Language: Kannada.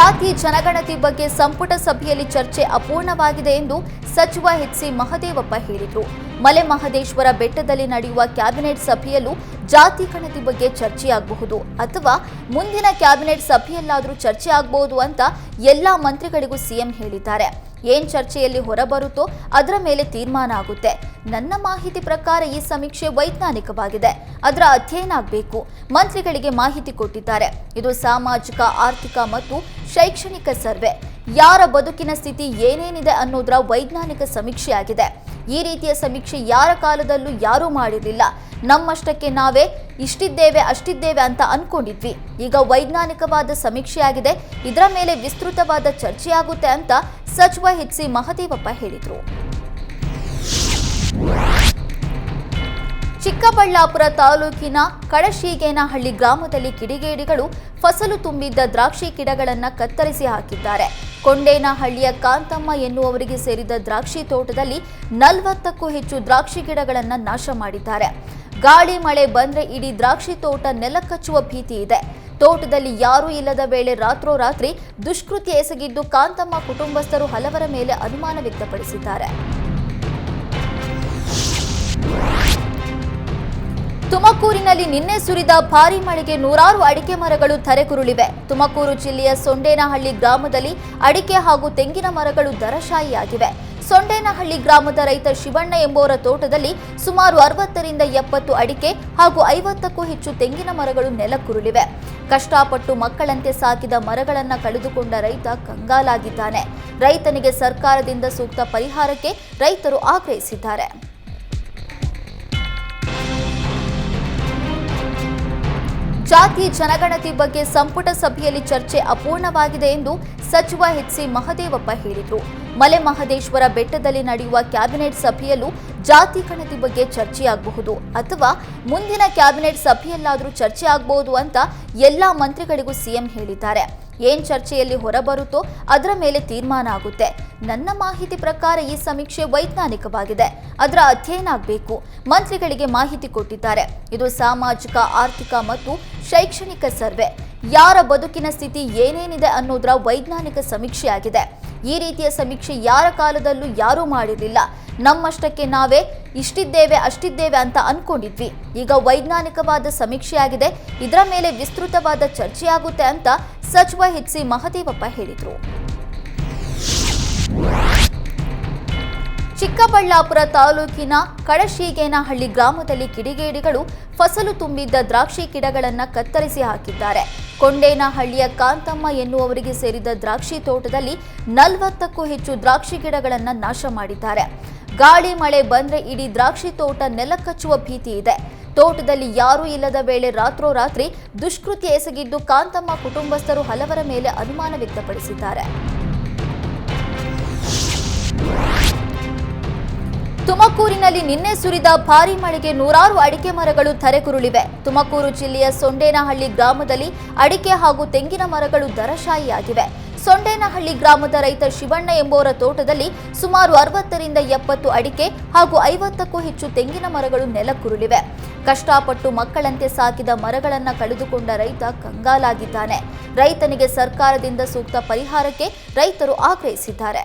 ಜಾತಿ ಜನಗಣತಿ ಬಗ್ಗೆ ಸಂಪುಟ ಸಭೆಯಲ್ಲಿ ಚರ್ಚೆ ಅಪೂರ್ಣವಾಗಿದೆ ಎಂದು ಸಚಿವ ಎಚ್ಸಿ ಮಹದೇವಪ್ಪ ಹೇಳಿದರು. ಮಲೆ ಮಹದೇಶ್ವರ ಬೆಟ್ಟದಲ್ಲಿ ನಡೆಯುವ ಕ್ಯಾಬಿನೆಟ್ ಸಭೆಯಲ್ಲೂ ಜಾತಿ ಗಣತಿ ಬಗ್ಗೆ ಚರ್ಚೆಯಾಗಬಹುದು ಅಥವಾ ಮುಂದಿನ ಕ್ಯಾಬಿನೆಟ್ ಸಭೆಯಲ್ಲಾದರೂ ಚರ್ಚೆ ಆಗಬಹುದು ಅಂತ ಎಲ್ಲಾ ಮಂತ್ರಿಗಳಿಗೂ ಸಿಎಂ ಹೇಳಿದ್ದಾರೆ. ಏನ್ ಚರ್ಚೆಯಲ್ಲಿ ಹೊರಬರುತ್ತೋ ಅದರ ಮೇಲೆ ತೀರ್ಮಾನ ಆಗುತ್ತೆ. ನನ್ನ ಮಾಹಿತಿ ಪ್ರಕಾರ ಈ ಸಮೀಕ್ಷೆ ವೈಜ್ಞಾನಿಕವಾಗಿದೆ. ಅದರ ಅಧ್ಯಯನ ಆಗಬೇಕು. ಮಂತ್ರಿಗಳಿಗೆ ಮಾಹಿತಿ ಕೊಟ್ಟಿದ್ದಾರೆ. ಇದು ಸಾಮಾಜಿಕ, ಆರ್ಥಿಕ ಮತ್ತು ಶೈಕ್ಷಣಿಕ ಸರ್ವೆ. ಯಾರ ಬದುಕಿನ ಸ್ಥಿತಿ ಏನೇನಿದೆ ಅನ್ನೋದರ ವೈಜ್ಞಾನಿಕ ಸಮೀಕ್ಷೆಯಾಗಿದೆ. ಈ ರೀತಿಯ ಸಮೀಕ್ಷೆ ಯಾರ ಕಾಲದಲ್ಲೂ ಯಾರೂ ಮಾಡಿರಲಿಲ್ಲ. ನಮ್ಮಷ್ಟಕ್ಕೆ ನಾವೇ ಇಷ್ಟಿದ್ದೇವೆ, ಅಷ್ಟಿದ್ದೇವೆ ಅಂತ ಅನ್ಕೊಂಡಿದ್ವಿ. ಈಗ ವೈಜ್ಞಾನಿಕವಾದ ಸಮೀಕ್ಷೆಯಾಗಿದೆ. ಇದರ ಮೇಲೆ ವಿಸ್ತೃತವಾದ ಚರ್ಚೆಯಾಗುತ್ತೆ ಅಂತ ಸಚಿವ ಎಚ್ ಸಿ ಮಹದೇವಪ್ಪ ಹೇಳಿದರು. ಚಿಕ್ಕಬಳ್ಳಾಪುರ ತಾಲೂಕಿನ ಕಡಶೀಗೇನಹಳ್ಳಿ ಗ್ರಾಮದಲ್ಲಿ ಕಿಡಿಗೇಡಿಗಳು ಫಸಲು ತುಂಬಿದ್ದ ದ್ರಾಕ್ಷಿ ಗಿಡಗಳನ್ನು ಕತ್ತರಿಸಿ ಹಾಕಿದ್ದಾರೆ. ಕೊಂಡೇನಹಳ್ಳಿಯ ಕಾಂತಮ್ಮ ಎನ್ನುವವರಿಗೆ ಸೇರಿದ ದ್ರಾಕ್ಷಿ ತೋಟದಲ್ಲಿ ನಲವತ್ತಕ್ಕೂ ಹೆಚ್ಚು ದ್ರಾಕ್ಷಿ ಗಿಡಗಳನ್ನು ನಾಶ ಮಾಡಿದ್ದಾರೆ. ಗಾಳಿ ಮಳೆ ಬಂದ್ರೆ ಇಡೀ ದ್ರಾಕ್ಷಿ ತೋಟ ನೆಲಕಚ್ಚುವ ಭೀತಿ ಇದೆ. ತೋಟದಲ್ಲಿ ಯಾರೂ ಇಲ್ಲದ ವೇಳೆ ರಾತ್ರೋರಾತ್ರಿ ದುಷ್ಕೃತಿ ಎಸಗಿದ್ದು ಕಾಂತಮ್ಮ ಕುಟುಂಬಸ್ಥರು ಹಲವರ ಮೇಲೆ ಅನುಮಾನ ವ್ಯಕ್ತಪಡಿಸಿದ್ದಾರೆ. ತುಮಕೂರಿನಲ್ಲಿ ನಿನ್ನೆ ಸುರಿದ ಭಾರಿ ಮಳೆಗೆ ನೂರಾರು ಅಡಿಕೆ ಮರಗಳು ತರೆಕುರುಳಿವೆ ತುಮಕೂರು ಜಿಲ್ಲೆಯ ಸೊಂಡೇನಹಳ್ಳಿ ಗ್ರಾಮದಲ್ಲಿ ಅಡಿಕೆ ಹಾಗೂ ತೆಂಗಿನ ಮರಗಳು ದರಶಾಯಿಯಾಗಿವೆ. ಸೊಂಡೇನಹಳ್ಳಿ ಗ್ರಾಮದ ರೈತ ಶಿವಣ್ಣ ಎಂಬುವರ ತೋಟದಲ್ಲಿ ಸುಮಾರು ಅರವತ್ತರಿಂದ ಎಪ್ಪತ್ತು ಅಡಿಕೆ ಹಾಗೂ ಐವತ್ತಕ್ಕೂ ಹೆಚ್ಚು ತೆಂಗಿನ ಮರಗಳು ನೆಲಕ್ಕುರುಳಿವೆ ಕಷ್ಟಪಟ್ಟು ಮಕ್ಕಳಂತೆ ಸಾಕಿದ ಮರಗಳನ್ನು ಕಳೆದುಕೊಂಡ ರೈತ ಕಂಗಾಲಾಗಿದ್ದಾನೆ. ರೈತನಿಗೆ ಸರ್ಕಾರದಿಂದ ಸೂಕ್ತ ಪರಿಹಾರಕ್ಕೆ ರೈತರು ಆಗ್ರಹಿಸಿದ್ದಾರೆ. ಜಾತಿ ಜನಗಣತಿ ಬಗ್ಗೆ ಸಂಪುಟ ಸಭೆಯಲ್ಲಿ ಚರ್ಚೆ ಅಪೂರ್ಣವಾಗಿದೆ ಎಂದು ಸಚಿವ ಎಚ್ ಸಿ ಮಹದೇವಪ್ಪ ಹೇಳಿದರು. ಮಲೆ ಮಹದೇಶ್ವರ ಬೆಟ್ಟದಲ್ಲಿ ನಡೆಯುವ ಕ್ಯಾಬಿನೆಟ್ ಸಭೆಯಲ್ಲೂ ಜಾತಿ ಗಣತಿ ಬಗ್ಗೆ ಚರ್ಚೆಯಾಗಬಹುದು ಅಥವಾ ಮುಂದಿನ ಕ್ಯಾಬಿನೆಟ್ ಸಭೆಯಲ್ಲಾದರೂ ಚರ್ಚೆ ಆಗಬಹುದು ಅಂತ ಎಲ್ಲಾ ಮಂತ್ರಿಗಳಿಗೂ ಸಿಎಂ ಹೇಳಿದ್ದಾರೆ. ಏನ್ ಚರ್ಚೆಯಲ್ಲಿ ಹೊರಬರುತ್ತೋ ಅದರ ಮೇಲೆ ತೀರ್ಮಾನ ಆಗುತ್ತೆ. ನನ್ನ ಮಾಹಿತಿ ಪ್ರಕಾರ ಈ ಸಮೀಕ್ಷೆ ವೈಜ್ಞಾನಿಕವಾಗಿದೆ. ಅದರ ಅಧ್ಯಯನ ಆಗಬೇಕು. ಮಂತ್ರಿಗಳಿಗೆ ಮಾಹಿತಿ ಕೊಟ್ಟಿದ್ದಾರೆ. ಇದು ಸಾಮಾಜಿಕ, ಆರ್ಥಿಕ ಮತ್ತು ಶೈಕ್ಷಣಿಕ ಸರ್ವೆ. ಯಾರ ಬದುಕಿನ ಸ್ಥಿತಿ ಏನೇನಿದೆ ಅನ್ನೋದರ ವೈಜ್ಞಾನಿಕ ಸಮೀಕ್ಷೆಯಾಗಿದೆ. ಈ ರೀತಿಯ ಸಮೀಕ್ಷೆ ಯಾರ ಕಾಲದಲ್ಲೂ ಯಾರೂ ಮಾಡಿರಲಿಲ್ಲ. ನಮ್ಮಷ್ಟಕ್ಕೆ ನಾವೇ ಇಷ್ಟಿದ್ದೇವೆ, ಅಷ್ಟಿದ್ದೇವೆ ಅಂತ ಅನ್ಕೊಂಡಿದ್ವಿ. ಈಗ ವೈಜ್ಞಾನಿಕವಾದ ಸಮೀಕ್ಷೆಯಾಗಿದೆ. ಇದರ ಮೇಲೆ ವಿಸ್ತೃತವಾದ ಚರ್ಚೆಯಾಗುತ್ತೆ ಅಂತ ಸಚಿವ ಹೆಚ್ ಸಿ ಮಹದೇವಪ್ಪ ಹೇಳಿದರು. ಚಿಕ್ಕಬಳ್ಳಾಪುರ ತಾಲೂಕಿನ ಕಡಶೀಗೇನಹಳ್ಳಿ ಗ್ರಾಮದಲ್ಲಿ ಕಿಡಿಗೇಡಿಗಳು ಫಸಲು ತುಂಬಿದ್ದ ದ್ರಾಕ್ಷಿ ಗಿಡಗಳನ್ನು ಕತ್ತರಿಸಿ ಹಾಕಿದ್ದಾರೆ. ಕೊಂಡೇನಹಳ್ಳಿಯ ಕಾಂತಮ್ಮ ಎನ್ನುವವರಿಗೆ ಸೇರಿದ ದ್ರಾಕ್ಷಿ ತೋಟದಲ್ಲಿ ನಲವತ್ತಕ್ಕೂ ಹೆಚ್ಚು ದ್ರಾಕ್ಷಿ ಗಿಡಗಳನ್ನು ನಾಶ ಮಾಡಿದ್ದಾರೆ. ಗಾಳಿ ಮಳೆ ಬಂದ್ರೆ ಇಡೀ ದ್ರಾಕ್ಷಿ ತೋಟ ನೆಲಕಚ್ಚುವ ಭೀತಿ ಇದೆ. ತೋಟದಲ್ಲಿ ಯಾರೂ ಇಲ್ಲದ ವೇಳೆ ರಾತ್ರೋರಾತ್ರಿ ದುಷ್ಕೃತಿ ಎಸಗಿದ್ದು ಕಾಂತಮ್ಮ ಕುಟುಂಬಸ್ಥರು ಹಲವರ ಮೇಲೆ ಅನುಮಾನ ವ್ಯಕ್ತಪಡಿಸಿದ್ದಾರೆ. ತುಮಕೂರಿನಲ್ಲಿ ನಿನ್ನೆ ಸುರಿದ ಭಾರೀ ಮಳೆಗೆ ನೂರಾರು ಅಡಿಕೆ ಮರಗಳು ತರೆಕುರುಳಿವೆ ತುಮಕೂರು ಜಿಲ್ಲೆಯ ಸೊಂಡೇನಹಳ್ಳಿ ಗ್ರಾಮದಲ್ಲಿ ಅಡಿಕೆ ಹಾಗೂ ತೆಂಗಿನ ಮರಗಳು ದರಶಾಯಿಯಾಗಿವೆ. ಸೊಂಡೇನಹಳ್ಳಿ ಗ್ರಾಮದ ರೈತ ಶಿವಣ್ಣ ಎಂಬುವರ ತೋಟದಲ್ಲಿ ಸುಮಾರು ಅರವತ್ತರಿಂದ ಎಪ್ಪತ್ತು ಅಡಿಕೆ ಹಾಗೂ ಐವತ್ತಕ್ಕೂ ಹೆಚ್ಚು ತೆಂಗಿನ ಮರಗಳು ನೆಲಕುರುಳಿವೆ. ಕಷ್ಟಪಟ್ಟು ಮಕ್ಕಳಂತೆ ಸಾಕಿದ ಮರಗಳನ್ನು ಕಳೆದುಕೊಂಡ ರೈತ ಕಂಗಾಲಾಗಿದ್ದಾನೆ. ರೈತನಿಗೆ ಸರ್ಕಾರದಿಂದ ಸೂಕ್ತ ಪರಿಹಾರಕ್ಕೆ ರೈತರು ಆಗ್ರಹಿಸಿದ್ದಾರೆ.